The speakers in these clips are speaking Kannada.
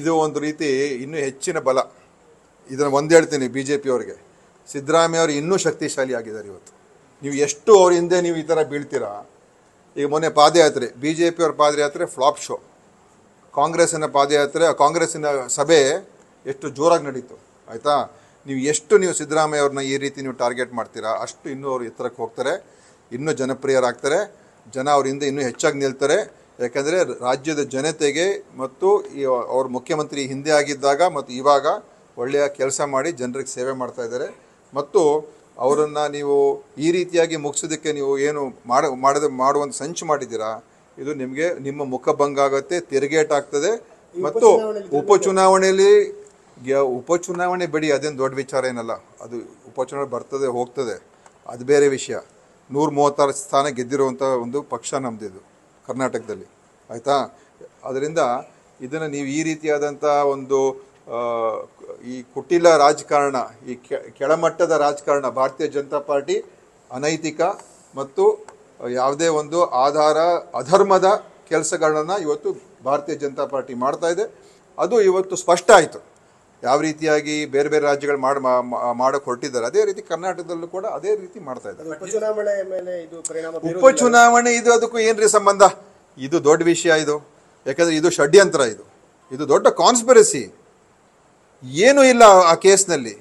ಇದು ಒಂದು ರೀತಿ ಇನ್ನೂ ಹೆಚ್ಚಿನ ಬಲ. ಇದನ್ನು ಒಂದು ಹೇಳ್ತೀನಿ ಬಿ ಜೆ ಪಿಯವ್ರಿಗೆ ಸಿದ್ದರಾಮಯ್ಯ ಅವರು ಇನ್ನೂ ಶಕ್ತಿಶಾಲಿ ಆಗಿದ್ದಾರೆ ಇವತ್ತು. ನೀವು ಎಷ್ಟು ಅವ್ರ ಹಿಂದೆ ನೀವು ಈ ಥರ ಬೀಳ್ತೀರಾ? ಈಗ ಮೊನ್ನೆ ಪಾದಯಾತ್ರೆ ಬಿ ಜೆ ಪಿಯವ್ರ ಪಾದಯಾತ್ರೆ ಫ್ಲಾಪ್ ಶೋ. ಕಾಂಗ್ರೆಸ್ಸಿನ ಪಾದಯಾತ್ರೆ, ಕಾಂಗ್ರೆಸ್ಸಿನ ಸಭೆ ಎಷ್ಟು ಜೋರಾಗಿ ನಡೀತು, ಆಯಿತಾ? ನೀವು ಎಷ್ಟು ನೀವು ಸಿದ್ದರಾಮಯ್ಯ ಅವ್ರನ್ನ ಈ ರೀತಿ ನೀವು ಟಾರ್ಗೆಟ್ ಮಾಡ್ತೀರಾ? ಅಷ್ಟು ಇನ್ನೂ ಅವರು ಎತ್ತರಕ್ಕೆ ಹೋಗ್ತಾರೆ, ಇನ್ನೂ ಜನಪ್ರಿಯರಾಗ್ತಾರೆ, ಜನ ಅವ್ರ ಹಿಂದೆ ಇನ್ನೂ ಹೆಚ್ಚಾಗಿ ನಿಲ್ತಾರೆ. ಯಾಕಂದರೆ ರಾಜ್ಯದ ಜನತೆಗೆ ಮತ್ತು ಈ ಅವ್ರ ಮುಖ್ಯಮಂತ್ರಿ ಹಿಂದೆ ಆಗಿದ್ದಾಗ ಮತ್ತು ಇವಾಗ ಒಳ್ಳೆಯ ಕೆಲಸ ಮಾಡಿ ಜನರಿಗೆ ಸೇವೆ ಮಾಡ್ತಾ ಇದ್ದಾರೆ. ಮತ್ತು ಅವರನ್ನು ನೀವು ಈ ರೀತಿಯಾಗಿ ಮುಗಿಸೋದಕ್ಕೆ ನೀವು ಏನು ಮಾಡ ಮಾಡದ ಮಾಡುವಂಥ ಸಂಚು ಮಾಡಿದ್ದೀರಾ? ಇದು ನಿಮಗೆ ನಿಮ್ಮ ಮುಖಭಂಗ ಆಗುತ್ತೆ ತಿರುಗೇಟ್ ಆಗ್ತದೆ. ಮತ್ತು ಉಪಚುನಾವಣೆಯಲ್ಲಿ ಉಪಚುನಾವಣೆ ಬಿಡಿ ಅದೇನು ದೊಡ್ಡ ವಿಚಾರ ಏನಲ್ಲ. ಅದು ಉಪಚುನಾವಣೆ ಬರ್ತದೆ ಹೋಗ್ತದೆ. ಅದು ಬೇರೆ ವಿಷಯ. ನೂರ ಮೂವತ್ತಾರು ಸ್ಥಾನ ಗೆದ್ದಿರುವಂಥ ಒಂದು ಪಕ್ಷ ನಮ್ಮದಿದು ಕರ್ನಾಟಕದಲ್ಲಿ. ಆಯಿತಾ? ಅದರಿಂದ ಇದನ್ನು ನೀವು ಈ ರೀತಿಯಾದಂಥ ಒಂದು ಈ ಕುಟಿಲ ರಾಜಕಾರಣ ಈ ಕೆಳಮಟ್ಟದ ರಾಜಕಾರಣ ಭಾರತೀಯ ಜನತಾ ಪಾರ್ಟಿ ಅನೈತಿಕ ಮತ್ತು ಯಾವುದೇ ಒಂದು ಆಧಾರ ಅಧರ್ಮದ ಕೆಲಸಗಳನ್ನು ಇವತ್ತು ಭಾರತೀಯ ಜನತಾ ಪಾರ್ಟಿ ಮಾಡ್ತಾ ಇದೆ. ಅದು ಇವತ್ತು ಸ್ಪಷ್ಟ ಆಯಿತು. ಯಾವ ರೀತಿಯಾಗಿ ಬೇರೆ ಬೇರೆ ರಾಜ್ಯಗಳು ಮಾಡಿ ಮಾಡಕ್ಕೆ ಹೊರಟಿದ್ದಾರೆ ಅದೇ ರೀತಿ ಕರ್ನಾಟಕದಲ್ಲೂ ಕೂಡ ಅದೇ ರೀತಿ ಮಾಡ್ತಾ ಇದ್ದಾರೆ. ಉಪಚುನಾವಣೆ ಇದು ಅದಕ್ಕೂ ಏನ್ರಿ ಸಂಬಂಧ? ಇದು ದೊಡ್ಡ ವಿಷಯ ಇದು. ಯಾಕಂದರೆ ಇದು ಷಡ್ಯಂತ್ರ ಇದು. ಇದು ದೊಡ್ಡ ಕಾನ್ಸ್ಪಿರಸಿ ಏನೂ ಇಲ್ಲ ಆ ಕೇಸ್ನಲ್ಲಿ.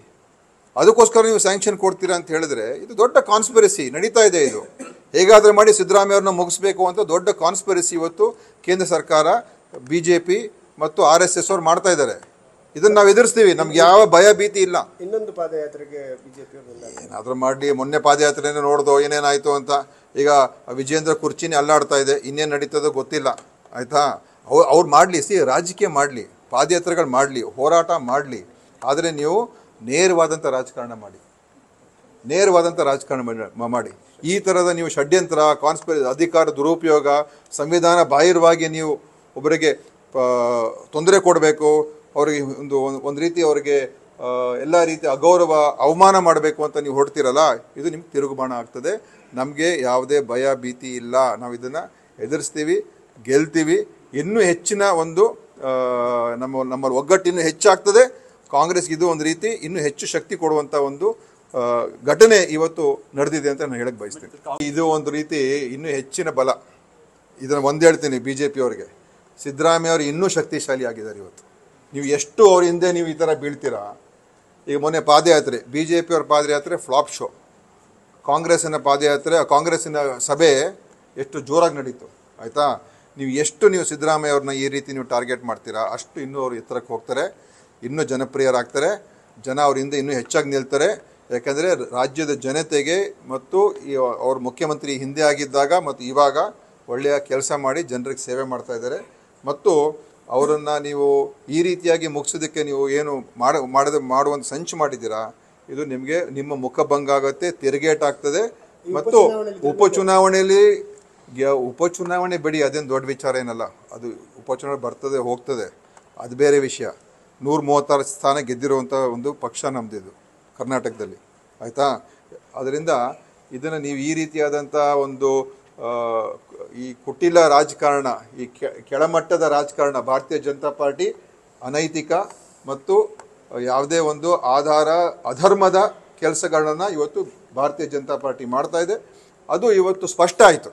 ಅದಕ್ಕೋಸ್ಕರ ನೀವು ಸ್ಯಾಂಕ್ಷನ್ ಕೊಡ್ತೀರಾ ಅಂತ ಹೇಳಿದ್ರೆ ಇದು ದೊಡ್ಡ ಕಾನ್ಸ್ಪಿರಸಿ ನಡೀತಾ ಇದೆ ಇದು. ಹೇಗಾದರೂ ಮಾಡಿ ಸಿದ್ದರಾಮಯ್ಯ ಅವ್ರನ್ನ ಮುಗಿಸ್ಬೇಕು ಅಂತ ದೊಡ್ಡ ಕಾನ್ಸ್ಪಿರಸಿ ಇವತ್ತು ಕೇಂದ್ರ ಸರ್ಕಾರ ಬಿ ಜೆ ಪಿ ಮತ್ತು ಆರ್ ಎಸ್ ಎಸ್ ಅವ್ರು ಮಾಡ್ತಾ ಇದ್ದಾರೆ. ಇದನ್ನು ನಾವು ಎದುರಿಸ್ತೀವಿ. ನಮ್ಗೆ ಯಾವ ಭಯ ಭೀತಿ ಇಲ್ಲ. ಇನ್ನೊಂದು ಪಾದಯಾತ್ರೆಗೆ ಬಿಜೆಪಿ ಏನಾದರೂ ಮಾಡಿ ಮೊನ್ನೆ ಪಾದಯಾತ್ರೆನೇ ನೋಡ್ದೋ ಏನೇನಾಯಿತು ಅಂತ. ಈಗ ವಿಜೇಂದ್ರ ಕುರ್ಚಿನೇ ಅಲ್ಲಾಡ್ತಾ ಇದೆ. ಇನ್ನೇನು ನಡೀತದೋ ಗೊತ್ತಿಲ್ಲ. ಆಯಿತಾ? ಅವ್ರು ಅವ್ರು ಮಾಡಲಿ. ಸಿ ರಾಜಕೀಯ ಮಾಡಲಿ. ಪಾದಯಾತ್ರೆಗಳು ಮಾಡಲಿ. ಹೋರಾಟ ಮಾಡಲಿ. ಆದರೆ ನೀವು ನೇರವಾದಂಥ ರಾಜಕಾರಣ ಮಾಡಿ. ನೇರವಾದಂಥ ರಾಜಕಾರಣ ಮಾಡಿ- ಮಾಡಿ. ಈ ಥರದ ನೀವು ಷಡ್ಯಂತ್ರ ಕಾನ್ಸ್ಪಿರ ಅಧಿಕಾರ ದುರುಪಯೋಗ ಸಂವಿಧಾನ ಬಾಹಿರವಾಗಿ ನೀವು ಒಬ್ಬರಿಗೆ ತೊಂದರೆ ಕೊಡಬೇಕು ಅವರಿಗೆ ಒಂದು ಒಂದು ರೀತಿ ಅವರಿಗೆ ಎಲ್ಲ ರೀತಿ ಅಗೌರವ, ಅವಮಾನ ಮಾಡಬೇಕು ಅಂತ ನೀವು ಹೊಡ್ತೀರಲ್ಲ ಇದು ನಿಮ್ಗೆ ತಿರುಗುಬಾಣ ಆಗ್ತದೆ. ನಮಗೆ ಯಾವುದೇ ಭಯ, ಭೀತಿ ಇಲ್ಲ. ನಾವು ಇದನ್ನು ಎದುರಿಸ್ತೀವಿ, ಗೆಲ್ತೀವಿ. ಇನ್ನೂ ಹೆಚ್ಚಿನ ಒಂದು ನಮ್ಮ ನಮ್ಮ ಒಗ್ಗಟ್ಟು ಇನ್ನೂ ಹೆಚ್ಚಾಗ್ತದೆ. ಕಾಂಗ್ರೆಸ್ಗೆ ಇದು ಒಂದು ರೀತಿ ಇನ್ನೂ ಹೆಚ್ಚು ಶಕ್ತಿ ಕೊಡುವಂಥ ಒಂದು ಘಟನೆ ಇವತ್ತು ನಡೆದಿದೆ ಅಂತ ನಾನು ಹೇಳಕ್ಕೆ ಬಯಸ್ತೀನಿ. ಇದು ಒಂದು ರೀತಿ ಇನ್ನೂ ಹೆಚ್ಚಿನ ಬಲ. ಇದನ್ನು ಒಂದು ಹೇಳ್ತೀನಿ ಬಿ ಜೆ ಪಿಯವ್ರಿಗೆ ಸಿದ್ದರಾಮಯ್ಯ ಅವರು ಇನ್ನೂ ಶಕ್ತಿಶಾಲಿ ಆಗಿದ್ದಾರೆ ಇವತ್ತು. ನೀವು ಎಷ್ಟು ಅವ್ರ ಹಿಂದೆ ನೀವು ಈ ಥರ ಬೀಳ್ತೀರಾ? ಈಗ ಮೊನ್ನೆ ಪಾದಯಾತ್ರೆ ಬಿ ಜೆ ಪಿಯವ್ರ ಪಾದಯಾತ್ರೆ ಫ್ಲಾಪ್ ಶೋ. ಕಾಂಗ್ರೆಸ್ಸಿನ ಪಾದಯಾತ್ರೆ, ಕಾಂಗ್ರೆಸ್ಸಿನ ಸಭೆ ಎಷ್ಟು ಜೋರಾಗಿ ನಡೀತು, ಆಯಿತಾ? ನೀವು ಎಷ್ಟು ನೀವು ಸಿದ್ದರಾಮಯ್ಯ ಅವ್ರನ್ನ ಈ ರೀತಿ ನೀವು ಟಾರ್ಗೆಟ್ ಮಾಡ್ತೀರಾ? ಅಷ್ಟು ಇನ್ನೂ ಅವರು ಎತ್ತರಕ್ಕೆ ಹೋಗ್ತಾರೆ, ಇನ್ನೂ ಜನಪ್ರಿಯರಾಗ್ತಾರೆ, ಜನ ಅವ್ರ ಹಿಂದೆ ಇನ್ನೂ ಹೆಚ್ಚಾಗಿ ನಿಲ್ತಾರೆ. ಯಾಕಂದರೆ ರಾಜ್ಯದ ಜನತೆಗೆ ಮತ್ತು ಈ ಅವ್ರ ಮುಖ್ಯಮಂತ್ರಿ ಹಿಂದೆ ಆಗಿದ್ದಾಗ ಮತ್ತು ಇವಾಗ ಒಳ್ಳೆಯ ಕೆಲಸ ಮಾಡಿ ಜನರಿಗೆ ಸೇವೆ ಮಾಡ್ತಾ ಇದ್ದಾರೆ. ಮತ್ತು ಅವರನ್ನು ನೀವು ಈ ರೀತಿಯಾಗಿ ಮುಗಿಸೋದಕ್ಕೆ ನೀವು ಏನು ಮಾಡ ಮಾಡದ ಮಾಡುವಂಥ ಸಂಚು ಮಾಡಿದ್ದೀರಾ? ಇದು ನಿಮಗೆ ನಿಮ್ಮ ಮುಖಭಂಗ ಆಗುತ್ತೆ ತಿರುಗೇಟ್ ಆಗ್ತದೆ. ಮತ್ತು ಉಪಚುನಾವಣೆಯಲ್ಲಿ ಗೆ- ಉಪಚುನಾವಣೆ ಬಿಡಿ ಅದೇನು ದೊಡ್ಡ ವಿಚಾರ ಏನಲ್ಲ. ಅದು ಉಪಚುನಾವಣೆ ಬರ್ತದೆ ಹೋಗ್ತದೆ. ಅದು ಬೇರೆ ವಿಷಯ. ನೂರ ಮೂವತ್ತಾರು ಸ್ಥಾನ ಗೆದ್ದಿರುವಂಥ ಒಂದು ಪಕ್ಷ ನಮ್ಮದಿದು ಕರ್ನಾಟಕದಲ್ಲಿ. ಆಯಿತಾ? ಅದರಿಂದ ಇದನ್ನು ನೀವು ಈ ರೀತಿಯಾದಂಥ ಒಂದು ಈ ಕುಟಿಲ ರಾಜಕಾರಣ, ಈ ಕೆಳಮಟ್ಟದ ರಾಜಕಾರಣ, ಭಾರತೀಯ ಜನತಾ ಪಾರ್ಟಿ ಅನೈತಿಕ ಮತ್ತು ಯಾವುದೇ ಒಂದು ಆಧಾರ, ಅಧರ್ಮದ ಕೆಲಸಗಳನ್ನು ಇವತ್ತು ಭಾರತೀಯ ಜನತಾ ಪಾರ್ಟಿ ಮಾಡ್ತಾ ಇದೆ. ಅದು ಇವತ್ತು ಸ್ಪಷ್ಟ ಆಯಿತು.